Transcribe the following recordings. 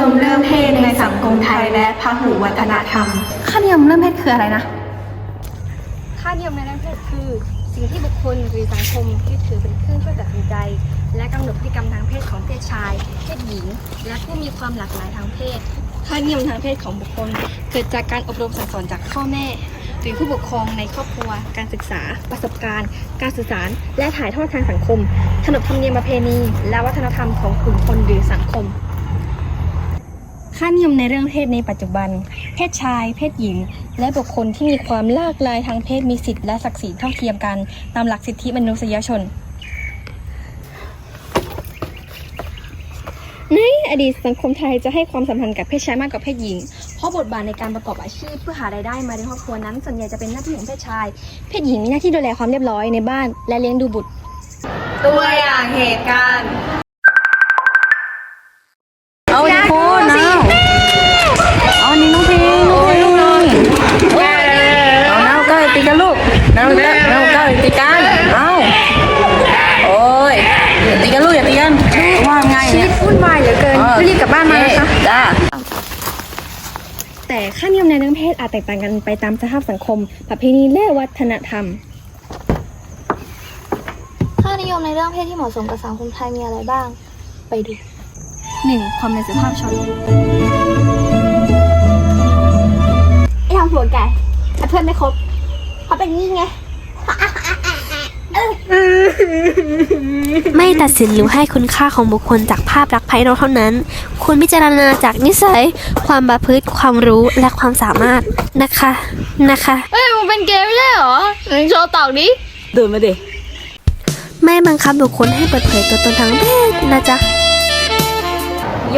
ยมเรื่องเพศในสังคมไทยและพหุวัฒนธรรม ค่านิยมเรื่องเพศคืออะไรนะ ค่านิยมในด้านเพศคือ สิ่งที่บุคคลหรือสังคมยึดถือเป็นเครื่องช่วยตัดสินใจ และกำหนดพฤติกรรมทางเพศของเพศชาย เพศหญิง และผู้มีความหลากหลายทางเพศ ค่านิยมทางเพศของบุคคล เกิดจากการอบรมสั่งสอนจากพ่อแม่หรือผู้ปกครองในครอบครัว การศึกษา ประสบการณ์ การสื่อสาร และถ่ายทอดทางสังคม ขนบธรรมเนียมประเพณี และวัฒนธรรมของกลุ่มคนหรือสังคม ค่านิยมในเรื่องเพศในปัจจุบัน เพศชาย เพศหญิง และบุคคลที่มีความหลากหลายทางเพศมีสิทธิและศักดิ์ศรีเท่าเทียมกัน ตามหลักสิทธิมนุษยชน ในอดีตสังคมไทยจะให้ความสัมพันธ์กับเพศชายมากกว่าเพศหญิง เพราะบทบาทในการประกอบอาชีพเพื่อหารายได้มาในครอบครัวนั้นส่วนใหญ่จะเป็นหน้าที่ของเพศชาย เพศหญิงมีหน้าที่ดูแลความเรียบร้อยในบ้านและเลี้ยงดูบุตร ตัวอย่างเหตุการณ์ เอาอีกคนเอาเอานี่น้องเพลงน้องเพลงเอาน้าก็ตีกันลูกน้าก็น้าก็ตีกันเอาโอ้ยอย่าตีกันลูกอย่าตีกันว่าไง ชีวิตวุ่นวายเหลือเกินรีบกลับบ้านมานะคะ จ้า แต่ ค่านิยมในเรื่องเพศอาจแตกต่างกันไปตามสภาพสังคม ประเพณีและวัฒนธรรม ค่านิยมในเรื่องเพศที่เหมาะสมกับสังคมไทยมีอะไรบ้าง ไปดู 1. ความเป็นสุภาพชนไอ้ทำหัวแกไอ้เพื่อนไม่ครบเขาเป็นงี้ไง ไม่ตัดสินหรือให้คุณค่าของบุคคลจากภาพลักษณ์ภายนอกเท่านั้น ควรพิจารณาจากนิสัย ความประพฤติความรู้และความสามารถนะคะนะคะเฮ้ยมึงเป็นเกย์ไม่ใช่เหรอมึงโชว์ตอกดิดูมาดิไม่บังคับบุคคลให้เปิดเผยตัวตนทางเพศนะจ๊ะ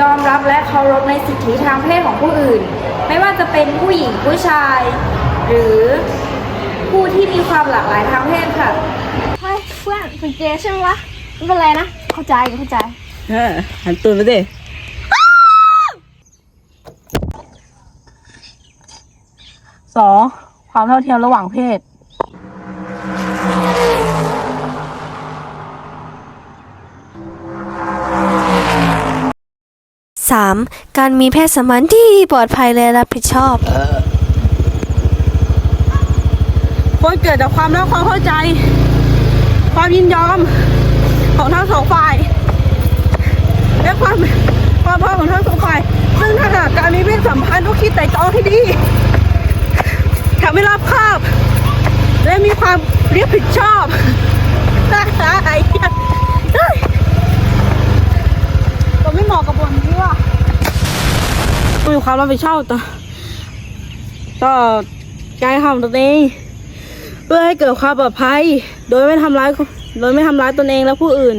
ยอมรับและเคารพในสิทธิทางเพศของผู้อื่น ไม่ว่าจะเป็นผู้หญิงผู้ชาย หรือผู้ที่มีความหลากหลายทางเพศค่ะเฮ้ยเพื่อนเป็นเกย์ใช่ไหมวะไม่เป็นไรนะ เข้าใจเข้าใจ เออหันตูนมาดิสองความเท่าเทียมระหว่างเพศ 3. การมีเพศสัมพันธ์ที่ปลอดภัยและรับผิดชอบควรเกิดจากความรักความเข้าใจ ความยินยอมของทั้งสองฝ่าย และความความพร้อมของทั้งสองฝ่าย ซึ่งถ้าหากการมีเพศสัมพันธ์ต้องคิดแต่จองให้ดีทำให้รอบคอบ และมีความเรียบผิดชอบไอ้เหี้ยเฮ้ยเราไม่เหมาะกับบทนี้ว่ะต้องมีความรับผิดชอบต่อต่อการทำตัวเอง เพื่อให้เกิดความปลอดภัย โดยไม่ทำร้ายโดยไม่ทำร้ายตนเองและผู้อื่น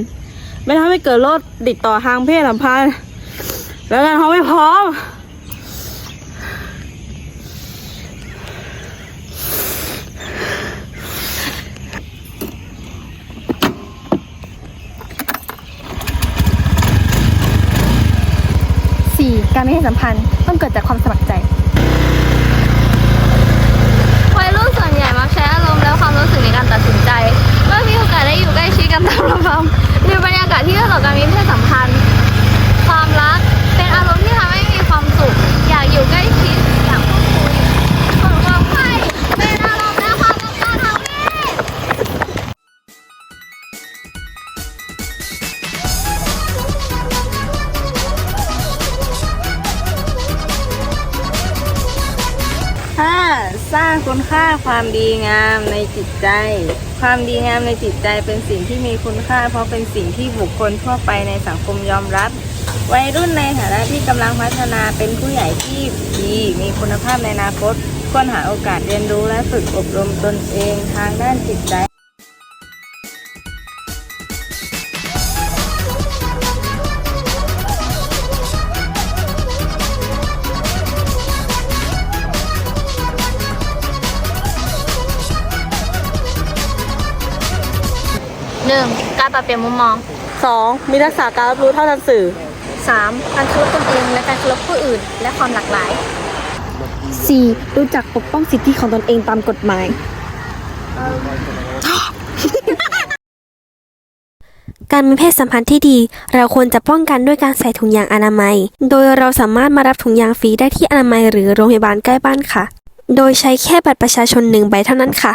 ไม่ทำให้เกิดโรคติดต่อทางเพศสัมพันธ์ และการท้องไม่พร้อมการมีเพศสัมพันธ์ต้องเกิดจากความสมัครใจ วัยรุ่นส่วนใหญ่มักใช้อารมณ์และ คว สร้างคุณค่าความดีงามในจิตใจ ความดีงามในจิตใจเป็นสิ่งที่มีคุณค่า เพราะเป็นสิ่งที่บุคคลทั่วไปในสังคมยอมรับ วัยรุ่นในฐานะที่กำลังพัฒนาเป็นผู้ใหญ่ที่ดีมีคุณภาพในอนาคตควรหาโอกาสเรียนรู้และฝึกอบรมตนเองทางด้านจิตใจ 1. การปรับเปลี่ยนมุมมอง 2. มีทักษะการรับรู้เท่าทันสื่อ 3. การเคารพตนเองและการเคารพผู้อื่น และความหลากหลาย 4. รู้จักปกป้องสิทธิของตนเองตามกฎหมาย การมีเพศสัมพันธ์ที่ดี เราควรจะป้องกันด้วยการใส่ถุงยางอนามัย โดยเราสามารถมารับถุงยางฟรีได้ที่อนามัยหรือโรงพยาบาลใกล้บ้านค่ะ โดยใช้แค่บัตรประชาชนหนึ่งใบเท่านั้นค่ะ